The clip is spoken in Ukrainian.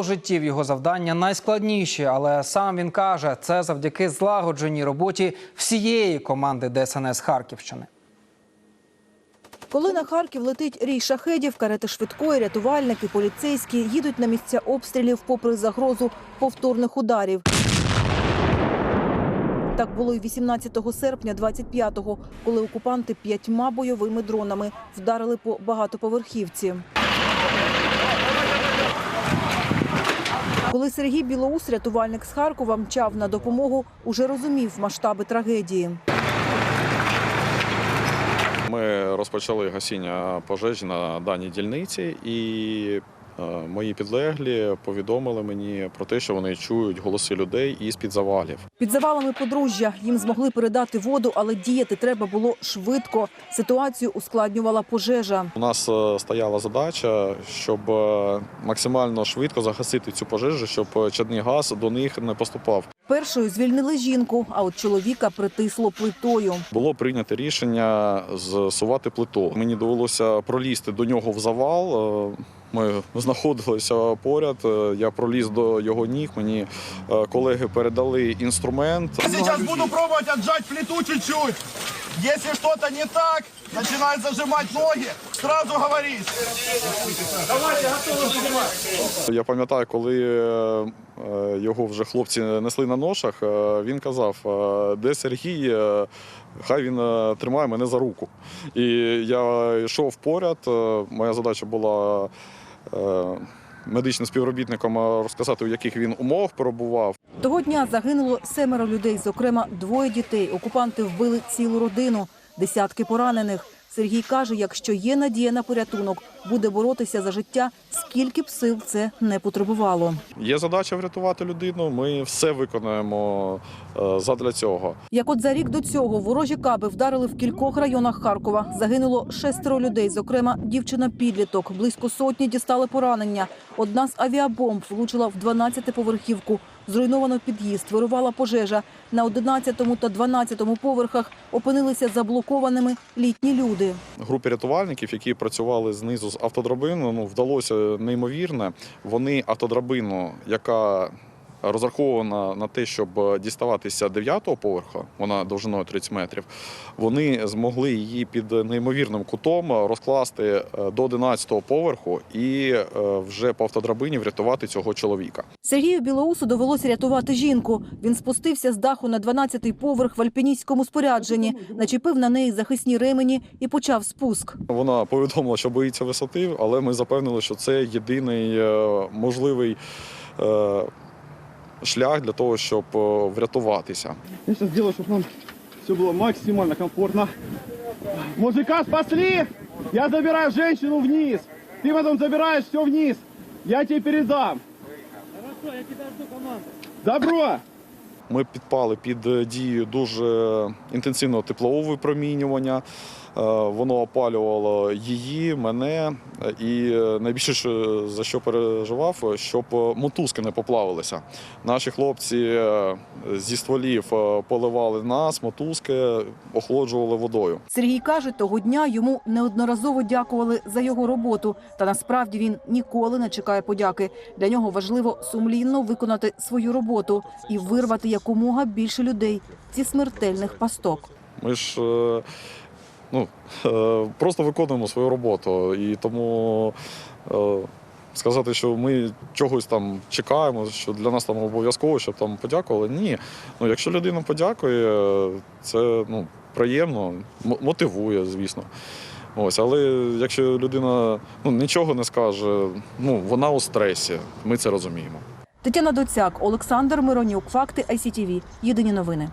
Навколо життів його завдання найскладніші, але сам він каже, це завдяки злагодженій роботі всієї команди ДСНС Харківщини. Коли на Харків летить рій шахедів, карети швидкої, рятувальники, поліцейські їдуть на місця обстрілів попри загрозу повторних ударів. Так було і 18 серпня 25-го, коли окупанти п'ятьма бойовими дронами вдарили по багатоповерхівці. Коли Сергій Білоус, рятувальник з Харкова, мчав на допомогу, уже розумів масштаби трагедії. Ми розпочали гасіння пожежі на даній дільниці, і мої підлеглі повідомили мені про те, що вони чують голоси людей із під завалів. Під завалами подружжя їм змогли передати воду, але діяти треба було швидко. Ситуацію ускладнювала пожежа. У нас е, стояла задача, щоб е, максимально швидко загасити цю пожежу, щоб е, чадний газ до них не поступав. Першою звільнили жінку, а от чоловіка притисло плитою. Було прийнято рішення зсувати плиту. Мені довелося пролізти до нього в завал. Е, Ми знаходилися поряд. Е, Я проліз до його ніг. Мені е, колеги передали інструмент. Я сейчас буду пробовать отжать плиту чуть-чуть. Если что-то не так, начинает зажимать ноги, сразу говорить. Я пам'ятаю, коли е, е, його вже хлопці несли на ношах. е, Він казав, де Сергій, хай він тримає мене за руку. І я йшов поряд. Моя задача була медичним співробітникам розказати, у яких він умовах перебував. Того дня загинуло семеро людей, зокрема двоє дітей. Окупанти вбили цілу родину, десятки поранених. Сергій каже, якщо є надія на порятунок, буде боротися за життя, скільки б сил це не потребувало. Є задача врятувати людину. Ми все виконаємо е, задля цього. Як от за рік до цього ворожі каби вдарили в кількох районах Харкова. Загинуло шестеро людей, зокрема дівчина-підліток. Близько сотні дістали поранення. Одна з авіабомб влучила в 12-поверхівку. Зруйновано під'їзд, вирувала пожежа. На 11 та 12 поверхах опинилися заблокованими літні люди. Групі рятувальників, які працювали знизу з автодрабину, ну вдалося неймовірне. Вони автодрабину, яка розрахована на те, щоб діставатися 9-го поверха, вона довжиною 30 метрів. Вони змогли її під неймовірним кутом розкласти е, до 11-го поверху і е, вже по автодрабині врятувати цього чоловіка. Сергію Білоусу довелося рятувати жінку. Він спустився з даху на 12-й поверх в альпіністському спорядженні, начепив на неї захисні ремені і почав спуск. Вона повідомила, що боїться висоти, але ми запевнили, що це єдиний е, можливий е, шлях для того, щоб е, врятуватися. Я сейчас сделаю, чтобы нам все было максимально комфортно. Мужика спасли! Я забираю женщину вниз. Ты потом забираешь все вниз. Я тебе передам. Хорошо, я тебя жду команду. Добро! Ми підпали під е, дією дуже інтенсивного теплового випромінювання. Е, Воно опалювало її, мене. е, І е, найбільше за що переживав, щоб мотузки не поплавилися. Наші хлопці зі стволів поливали нас, мотузки охолоджували водою. Сергій каже, того дня йому неодноразово дякували за його роботу. Та насправді він ніколи не чекає подяки. Для нього важливо сумлінно виконати свою роботу і вирвати якомога більше людей зі смертельних пасток. Ми ж ну, е, просто виконуємо свою роботу. І тому е, сказати, що ми чогось там чекаємо, що для нас там обов'язково, щоб там подякували. Ні. Ну, якщо людина подякує, це ну, приємно, мотивує, звісно. Ось, але якщо людина ну, нічого не скаже, ну, вона у стресі, ми це розуміємо. Тетяна Доцяк, Олександр Миронюк, факти ICTV. Єдині новини.